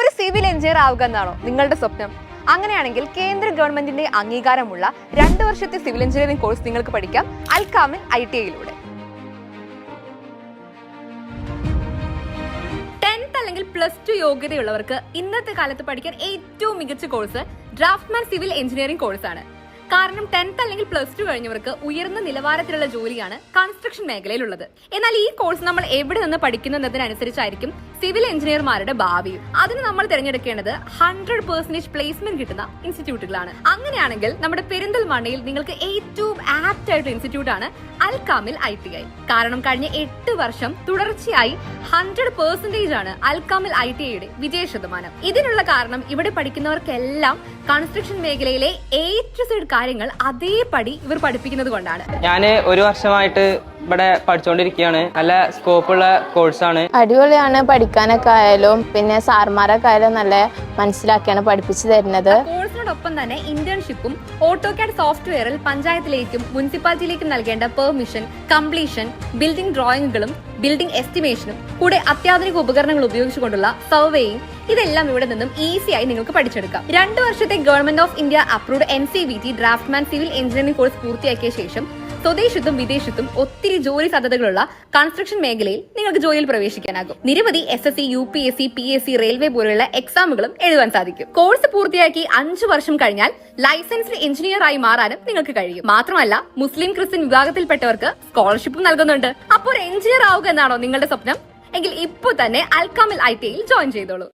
ഒരു civil engineer ആവുക എന്നാണോ നിങ്ങളുടെ സ്വപ്നം? അങ്ങനെയാണെങ്കിൽ കേന്ദ്ര ഗവൺമെന്റിന്റെ അംഗീകാരമുള്ള രണ്ട് വർഷത്തെ സിവിൽ എഞ്ചിനീയറിംഗ് കോഴ്സ് നിങ്ങൾക്ക് പഠിക്കാം. അൽക്കാമിൽ ഐ ടി ഐയിലൂടെ ടെൻത്ത് അല്ലെങ്കിൽ പ്ലസ് ടു യോഗ്യതയുള്ളവർക്ക് ഇന്നത്തെ കാലത്ത് പഠിക്കാൻ ഏറ്റവും മികച്ച കോഴ്സ് ഡ്രാഫ്റ്റ്മാൻ സിവിൽ എഞ്ചിനീയറിംഗ് കോഴ്സാണ്. കാരണം ടെൻത്ത് അല്ലെങ്കിൽ പ്ലസ് ടു കഴിഞ്ഞവർക്ക് ഉയർന്ന നിലവാരത്തിലുള്ള ജോലിയാണ് കൺസ്ട്രക്ഷൻ മേഖലയിലുള്ളത്. എന്നാൽ ഈ കോഴ്സ് നമ്മൾ എവിടെ നിന്ന് പഠിക്കുന്നതിനനുസരിച്ചായിരിക്കും സിവിൽ എഞ്ചിനീയർമാരുടെ ഭാവിയും. അതിന് നമ്മൾ തിരഞ്ഞെടുക്കേണ്ടത് ഹൺഡ്രഡ് പെർസെന്റേജ് പ്ലേസ്മെന്റ് കിട്ടുന്ന ഇൻസ്റ്റിറ്റ്യൂട്ടുകളാണ് അങ്ങനെയാണെങ്കിൽ നമ്മുടെ പെരിന്തൽമണ്ണയിൽ നിങ്ങൾക്ക് ഏറ്റവും ആപ്റ്റ് ആയിട്ടുള്ള ഇൻസ്റ്റിറ്റ്യൂട്ട് ആണ് അൽക്കാമിൽ ഐ ടി ഐ കാരണം കഴിഞ്ഞ എട്ട് വർഷം തുടർച്ചയായി ഹൺഡ്രഡ് പെർസെന്റേജ് ആണ് അൽകാമിൽ ഐ ടി ഐയുടെ വിജയ ശതമാനം. ഇതിനുള്ള കാരണം ഇവിടെ പഠിക്കുന്നവർക്കെല്ലാം കൺസ്ട്രക്ഷൻ മേഖലയിലെ സെഡ് കാര്യങ്ങൾ അതേപടി ഇവർ പഠിപ്പിക്കുന്നത് കൊണ്ടാണ്. ഞാൻ ഒരു വർഷമായിട്ട് ഇവിടെ പഠിച്ചുകൊണ്ടിരിക്കുകയാണ് നല്ല സ്കോപ്പ് സ്കോപ്പുള്ള കോഴ്സാണ് അടിപൊളിയാണ് പഠിക്കാനൊക്കെ ആയാലും പിന്നെ സാർമാരൊക്കെ ആയാലും നല്ല മനസ്സിലാക്കിയാണ് പഠിപ്പിച്ചു തരുന്നത്. കോഴ്സിനോടൊപ്പം തന്നെ ഇന്റേൺഷിപ്പും ഓട്ടോ കാഡ് സോഫ്റ്റ്വെയറിൽ പഞ്ചായത്തിലേക്കും മുനിസിപ്പാലിറ്റിയിലേക്കും നൽകേണ്ട പെർമിഷൻ കംപ്ലീഷൻ ബിൽഡിംഗ് ഡ്രോയിങ്ങുകളും ബിൽഡിംഗ് എസ്റ്റിമേഷനും കൂടെ അത്യാധുനിക ഉപകരണങ്ങൾ ഉപയോഗിച്ചുകൊണ്ടുള്ള സർവേയും ഇതെല്ലാം ഇവിടെ നിന്നും ഈസിയായി നിങ്ങൾക്ക് പഠിച്ചെടുക്കാം. രണ്ട് വർഷത്തെ government of India approved N C V T draftsman civil engineering course പൂർത്തിയാക്കിയ ശേഷം സ്വദേശത്തും വിദേശത്തും ഒത്തിരി ജോലി സാധ്യതകളുള്ള കൺസ്ട്രക്ഷൻ മേഖലയിൽ നിങ്ങൾക്ക് ജോലിയിൽ പ്രവേശിക്കാനാകും. നിരവധി S S C U P S C P S C railway പോലെയുള്ള എക്സാമുകളും എഴുതാൻ സാധിക്കും. കോഴ്സ് പൂർത്തിയാക്കി അഞ്ചു വർഷം കഴിഞ്ഞാൽ ലൈസൻസ്ഡ് എഞ്ചിനീയർ ആയി മാറാനും നിങ്ങൾക്ക് കഴിയും. മാത്രമല്ല മുസ്ലിം ക്രിസ്ത്യൻ വിഭാഗത്തിൽപ്പെട്ടവർക്ക് സ്കോളർഷിപ്പും നൽകുന്നുണ്ട്. അപ്പോൾ എഞ്ചിനീയർ ആവുക എന്നാണോ നിങ്ങളുടെ സ്വപ്നം? എങ്കിൽ ഇപ്പോൾ തന്നെ അൽക്കാമിൽ ഐ ടി ഐയിൽ ജോയിൻ ചെയ്തോളൂ.